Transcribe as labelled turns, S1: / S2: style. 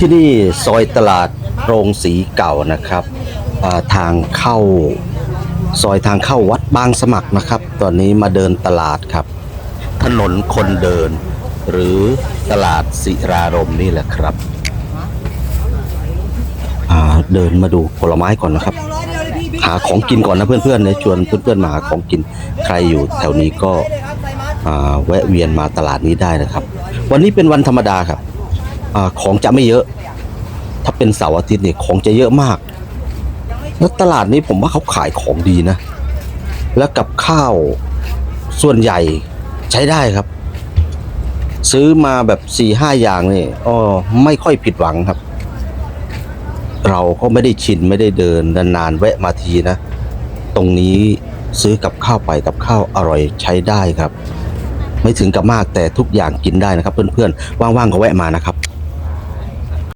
S1: ที่นี่ซอยตลาดโรงสีเก่านะครับทางเข้าซอยทางเข้าวัดบางสมัครนะครับ ตอนนี้มาเดินตลาดครับ ถนนคนเดิน หรือตลาดศิรารมนี่แหละครับเดินมาดูผลไม้ก่อนนะครับ หาของกินก่อนนะเพื่อนๆเนี่ยชวนเพื่อนๆมาหาของกินใครอยู่แถวนี้ก็แวะเวียนมาตลาดนี้ได้นะครับ วันนี้เป็นวันธรรมดาครับ อของจะไม่เยอะ ถ้าเป็นเสาร์อาทิตย์เนี่ยของจะเยอะมาก แล้วตลาดนี้ผมว่าเขาขายของดีนะ แล้วกับข้าวส่วนใหญ่ใช้ได้ครับ ซื้อมาแบบสี่ห้าอย่างนี่อ๋อไม่ค่อยผิดหวังครับ เราก็ไม่ได้ชินไม่ได้เดินนานๆแวะมาทีนะ ตรงนี้ซื้อกับข้าวไปกับข้าวอร่อยใช้ได้ครับ ไม่ถึงกับมากแต่ทุกอย่างกินได้นะครับ เพื่อนๆ ว่างๆก็แวะมานะครับ